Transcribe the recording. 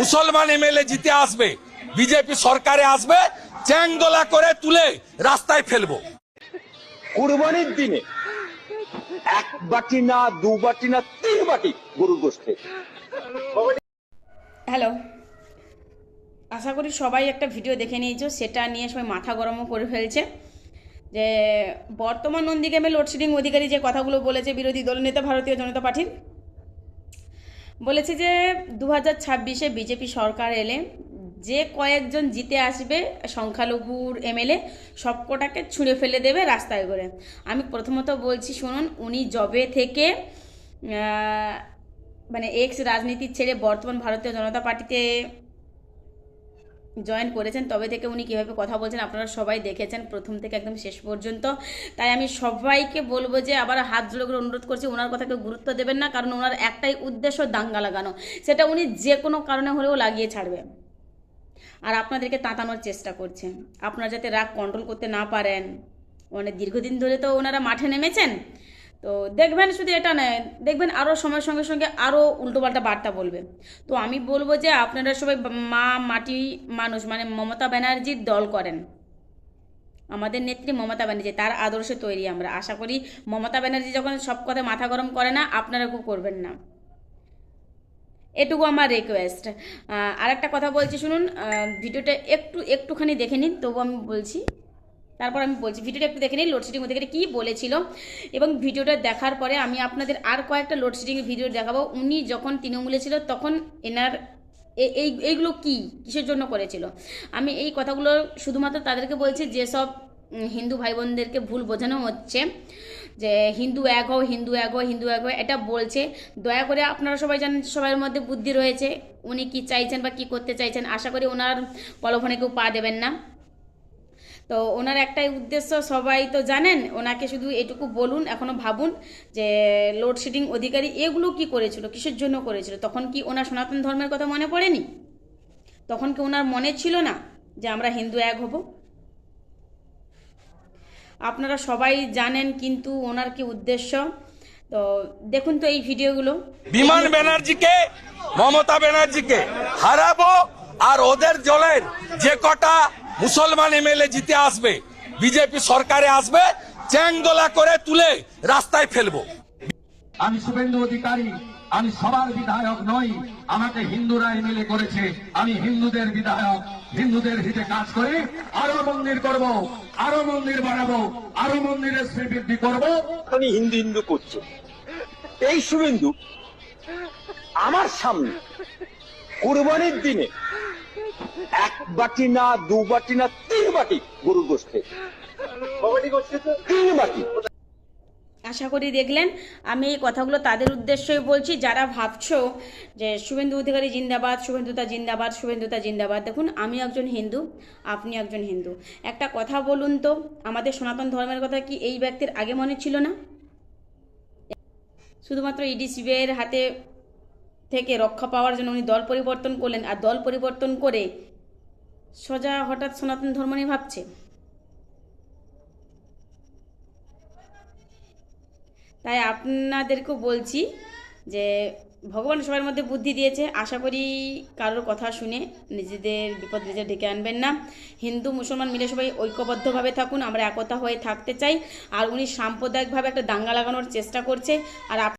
মুসলমান এমএলএ জিতে আসবে বিজেপি সরকারে আসবে চ্যাংদোলা করে তুলে রাস্তায় ফেলব। কুরবানির দিনে এক বাটি না দু বাটি না তিন বাটি গরুর গোষ্ঠ হ্যালো। আশা করি সবাই একটা ভিডিও দেখে নিয়েছো সেটা নিয়ে সবাই মাথা গরমও করে ফেলছে। যে বর্তমান নন্দীগ্রামে লোডশেডিং অধিকারী যে কথাগুলো বলেছে বিরোধী দলনেতা ভারতীয় জনতা পার্টির বলেছে যে দু হাজার ছাব্বিশে বিজেপি সরকার এলে যে কয়েকজন জিতে আসবে, সংখ্যালঘুর এমএলএ, সবকটাকে ছুঁড়ে ফেলে দেবে রাস্তায় করে। আমি প্রথমত বলছি, শুনুন, উনি জবে থেকে মানে এক্স রাজনীতি ছেড়ে বর্তমান ভারতীয় জনতা পার্টিতে জয়েন করেছেন, তবে থেকে উনি কীভাবে কথা বলছেন আপনারা সবাই দেখেছেন প্রথম থেকে একদম শেষ পর্যন্ত। তাই আমি সবাইকে বলব যে আবার হাত জোড়ো করে অনুরোধ করছি, ওনার কথাকে গুরুত্ব দেবেন না, কারণ ওনার একটাই উদ্দেশ্য দাঙ্গা লাগানো। সেটা উনি যে কোনো কারণে হলেও লাগিয়ে ছাড়বে। আর আপনাদেরকে তাঁতানোর চেষ্টা করছে। আপনারা যাতে রাগ কন্ট্রোল করতে না পারেন। অনেক দীর্ঘদিন ধরে তো ওনারা মাঠে নেমেছেন তো দেখবেন শুধু এটা নয়, দেখবেন আরও সময়ের সঙ্গে সঙ্গে আরও উল্টোপাল্টা বার্তা বলবে। তো আমি বলব যে আপনারা সবাই মা, মাটি মানুষ মানে মমতা ব্যানার্জির দল করেন। আমাদের নেত্রী মমতা ব্যানার্জি, তার আদর্শে তৈরি আমরা। আশা করি মমতা ব্যানার্জি যখন সব কথা মাথা গরম করে না, আপনারা কেউ করবেন না। এটুকু আমার রিকোয়েস্ট আর একটা কথা বলছি, শুনুন ভিডিওটা একটু, একটুখানি দেখে নিন, তবু আমি বলছি তারপর আমি বলছি, ভিডিওটা একটু দেখে নিন লোডশেডিং থেকে কী বলেছিল। এবং ভিডিওটা দেখার পরে আমি আপনাদের আর কয়েকটা লোডশেডিং ভিডিও দেখাবো। উনি যখন তৃণমূলে ছিল, তখন এনার এই, এইগুলো কি? কিসের জন্য করেছিল? আমি এই কথাগুলো শুধুমাত্র তাদেরকে বলছি, যেসব হিন্দু ভাই বোনদেরকে ভুল বোঝানো হচ্ছে, যে হিন্দু এক হও, হিন্দু এক হও, হিন্দু এক হও, এটা বলছে। দয়া করে আপনারা সবাই জানেন সবার মধ্যে বুদ্ধি রয়েছে। উনি কি চাইছেন বা কি করতে চাইছেন, আশা করি ওনার পলভনে কেউ পা দেবেন না। তো ওনার একটাই উদ্দেশ্য, সবাই তো জানেন, ওনাকে শুধু এটুকু বলুন, এখনও ভাবুন যে লোডশেডিং অধিকারী এগুলো কি করেছিল, কিসের জন্য করেছিল, তখন কি ওনার সনাতন ধর্মের কথা মনে পড়েনি? তখন কি ওনার মনে ছিল না যে আমরা হিন্দু এক হব? আপনারা সবাই জানেন কিন্তু ওনার কি উদ্দেশ্য, তো দেখুন তো এই ভিডিওগুলো। বিমান ব্যানার্জিকে, মমতা ব্যানার্জিকে হারাবো আর ওদের জলের যে কটা মুসলমান এমএলএ জিতে আসবে বিজেপি সরকারে আসবে চ্যাংদোলা করে তুলে রাস্তায় ফেলব। আমি শুভেন্দু অধিকারী আমি সবার বিধায়ক নই আমাকে হিন্দুরা এমএলএ করেছে আমি হিন্দুদের বিধায়ক হিন্দুদের হিতে কাজ করে আরও মন্দির করব আরও মন্দির বাড়াবো আরও মন্দিরের শ্রীবৃদ্ধি করব। হিন্দু হিন্দু করছে। এই শুভেন্দু আমার সামনে কুরবানির দিনে এক বাটি না, দু বাটি না, তিন বাটি গরুর খেয়েছে? তিন বাটি। আশা করি দেখলেন, আমি এই কথাগুলো তাদের উদ্দেশ্যই বলছি। যারা ভাবছ যে শুভেন্দু অধিকারী জিন্দাবাদ, শুভেন্দুতা জিন্দাবাদ শুভেন্দুতা জিন্দাবাদ, দেখুন, আমি একজন হিন্দু, আপনি একজন হিন্দু। একটা কথা বলুন তো, আমাদের সনাতন ধর্মের কথা কি এই ব্যক্তির আগে মনে ছিল না? শুধুমাত্র ইডিসিবির হাতে থেকে রক্ষা পাওয়ার জন্য উনি দল পরিবর্তন করলেন। আর দল পরিবর্তন করে সোজা হঠাৎ সনাতন ধর্ম নিয়ে ভাবছে। তাই আপনাদেরকেও বলছি যে ভগবান সবার মধ্যে বুদ্ধি দিয়েছে। আশা করি কারোর কথা শুনে নিজেদের বিপদ নিজে ডেকে আনবেন না। হিন্দু, মুসলমান মিলে সবাই ঐক্যবদ্ধভাবে থাকুন। আমরা একতা হয়ে থাকতে চাই। আর উনি সাম্প্রদায়িকভাবে একটা দাঙ্গা লাগানোর চেষ্টা করছে। আর